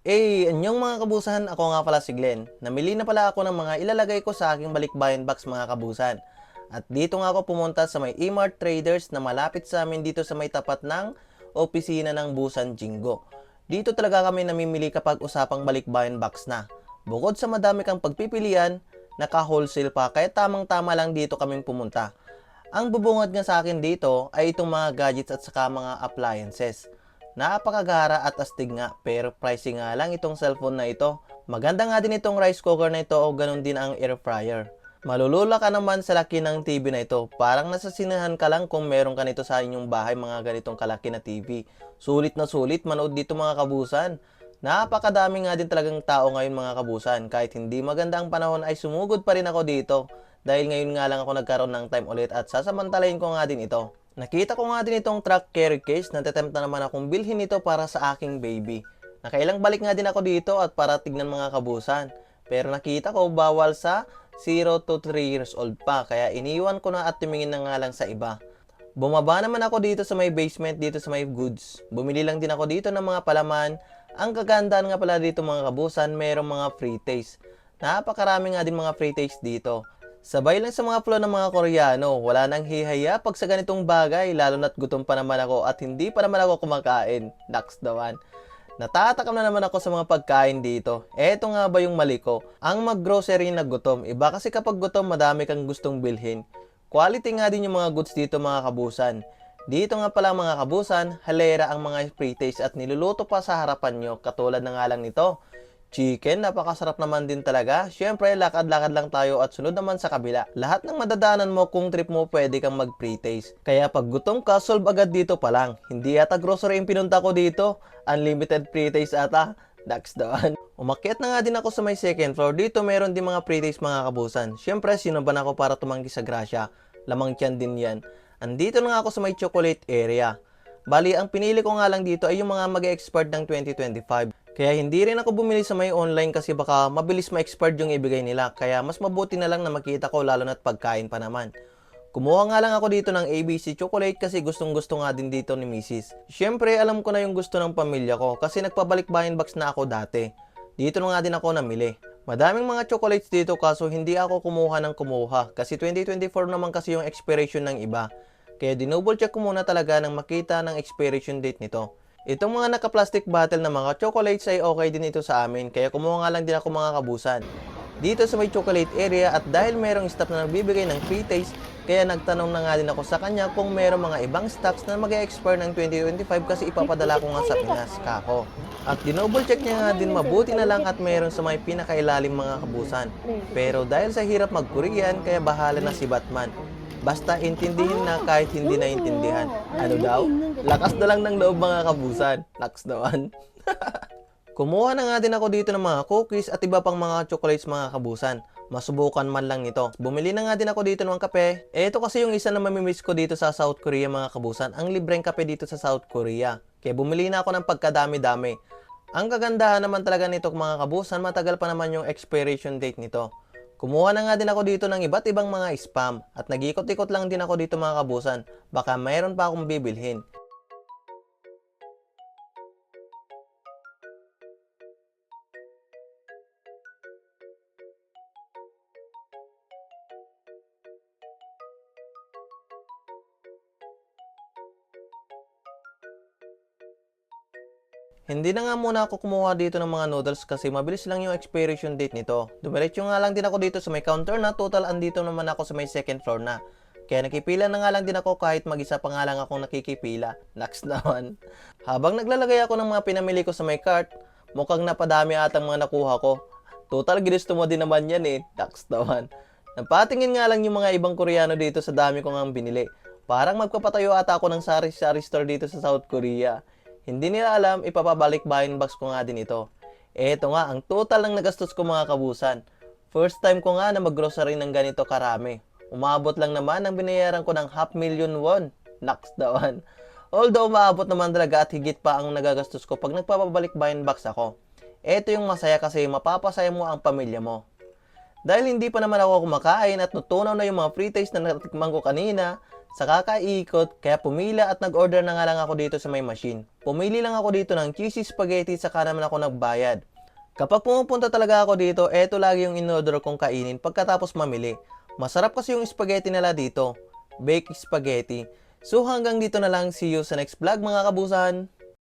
Eh, anyong mga kabusan, ako nga pala si Glenn. Namili na pala ako ng mga ilalagay ko sa aking balikbayan box mga kabusan. At dito nga ako pumunta sa may E-Mart Traders na malapit sa amin dito sa may tapat ng opisina ng Busan Jingo. Dito talaga kami namimili kapag usapang balikbayan box na. Bukod sa madami kang pagpipilian, naka-wholesale pa kaya tamang-tama lang dito kaming pumunta. Ang bubungad nga sa akin dito ay itong mga gadgets at saka mga appliances. Napakagara at astig nga pero pricey nga lang itong cellphone na ito. Maganda nga din itong rice cooker na ito o ganun din ang air fryer. Malulula ka naman sa laki ng TV na ito. Parang nasasinahan ka lang kung meron ka nito sa inyong bahay mga ganitong kalaki na TV. Sulit na sulit manood dito mga kabusan. Napakadami nga din talagang tao ngayon mga kabusan. Kahit hindi maganda ang panahon ay sumugod pa rin ako dito. Dahil ngayon nga lang ako nagkaroon ng time ulit at sasamantalayin ko nga din ito. Nakita ko nga din itong truck carry case na tetempt na naman akong bilhin ito para sa aking baby. Nakailang balik nga din ako dito at para tignan mga kabusan. Pero nakita ko bawal sa 0 to 3 years old pa kaya iniwan ko na at tumingin na nga lang sa iba. Bumaba naman ako dito sa may basement dito sa may goods. Bumili lang din ako dito ng mga palaman. Ang kagandaan nga pala dito mga kabusan, mayroong mga free taste. Napakarami nga din mga free taste dito. Sabay lang sa mga flow ng mga Koreano, wala nang hihaya pag sa ganitong bagay, lalo na't gutom pa naman ako at hindi pa naman ako kumakain. Next the one. Natatakam na naman ako sa mga pagkain dito. Eto nga ba yung mali ko? Ang mag-grocery na gutom. Iba kasi kapag gutom, madami kang gustong bilhin. Quality nga din yung mga goods dito mga kabusan. Dito nga pala mga kabusan, halera ang mga pre-taste at niluluto pa sa harapan nyo katulad na nga lang nito. Chicken, napakasarap naman din talaga. Siyempre, lakad-lakad lang tayo at sunod naman sa kabila. Lahat ng madadaanan mo kung trip mo pwede kang mag pre-taste. Kaya pag gutom ka, solve agad dito pa lang. Hindi yata grocery yung pinunta ko dito. Unlimited pre-taste ata. The one. Umakyat na nga din ako sa may second floor. Dito meron din mga pre-taste mga kabusan. Siyempre, sino ba na ako para tumanggi sa grasya? Lamang tiyan din yan. Andito na nga ako sa may chocolate area. Bali, ang pinili ko nga lang dito ay yung mga mag-expert ng 2025. Kaya hindi rin ako bumili sa may online kasi baka mabilis ma-expert yung ibigay nila. Kaya mas mabuti na lang na makita ko lalo na't pagkain pa naman. Kumuha nga lang ako dito ng ABC chocolate kasi gustong gusto nga din dito ni Mrs. Siyempre alam ko na yung gusto ng pamilya ko kasi nagpabalik-bayan box na ako dati. Dito na nga din ako namili. Madaming mga chocolates dito kaso hindi ako kumuha ng kumuha kasi 2024 naman kasi yung expiration ng iba. Kaya dinouble check ko muna talaga nang makita ng expiration date nito. Itong mga naka-plastic bottle na mga chocolates ay okay din ito sa amin kaya kumuha nga lang din ako mga kabusan. Dito sa may chocolate area at dahil merong staff na nagbibigay ng free taste, kaya nagtanong na nga din ako sa kanya kung merong mga ibang stocks na mag-expire ng 2025 kasi ipapadala ko nga sa Pinas kako. At dinouble check niya nga din mabuti na lang at meron sa may pinakailalim mga kabusan. Pero dahil sa hirap mag-Korean, kaya bahala na si Batman. Basta intindihin na kahit hindi naintindihan. Ano daw? Lakas na lang ng loob mga kabusan. Lakas naman. Kumuha na nga din ako dito ng mga cookies at iba pang mga chocolates mga kabusan. Masubukan man lang ito. Bumili na nga din ako dito ng kape. Eh, ito kasi yung isa na mamimiss ko dito sa South Korea mga kabusan. Ang libreng kape dito sa South Korea. Kaya bumili na ako ng pagkadami-dami. Ang kagandahan naman talaga nito mga kabusan, matagal pa naman yung expiration date nito. Kumuha na nga din ako dito ng iba't ibang mga spam at nag-ikot-ikot lang din ako dito mga kabusan. Baka mayroon pa akong bibilhin. Hindi na nga muna ako kumuha dito ng mga noodles kasi mabilis lang yung expiration date nito. Dumiretso nga lang din ako dito sa may counter na total andito naman ako sa may second floor na. Kaya nakipila na nga lang din ako kahit mag-isa pa nga lang akong nakikipila. Next naman. Habang naglalagay ako ng mga pinamili ko sa may cart, mukhang napadami atang mga nakuha ko. Total ginusto mo din naman yan eh. Next naman. Napatingin nga lang yung mga ibang Koreano dito sa dami ko nga binili. Parang magpapatayo ata ako ng sari-sari store dito sa South Korea. Hindi nila alam, ipapabalik bayan box ko nga din ito. Eto nga, ang total ng nagastos ko mga kabusan. First time ko nga na maggrocery ng ganito karami. Umabot lang naman ang binayaran ko ng half million won. Next dawan. Although umabot naman talaga at higit pa ang nagagastos ko pag nagpapabalik bayan box ako. Eto yung masaya kasi mapapasaya mo ang pamilya mo. Dahil hindi pa naman ako kumakain at natunaw na yung mga free taste na natikman ko kanina, sa kakaikot kaya pumila at nag-order na nga lang ako dito sa may machine. Pumili lang ako dito ng cheesy spaghetti saka naman ako nagbayad. Kapag pumupunta talaga ako dito, eto lagi yung in-order kong kainin pagkatapos mamili. Masarap kasi yung spaghetti nila dito. Baked spaghetti. So hanggang dito na lang. See you sa next vlog mga kabusan.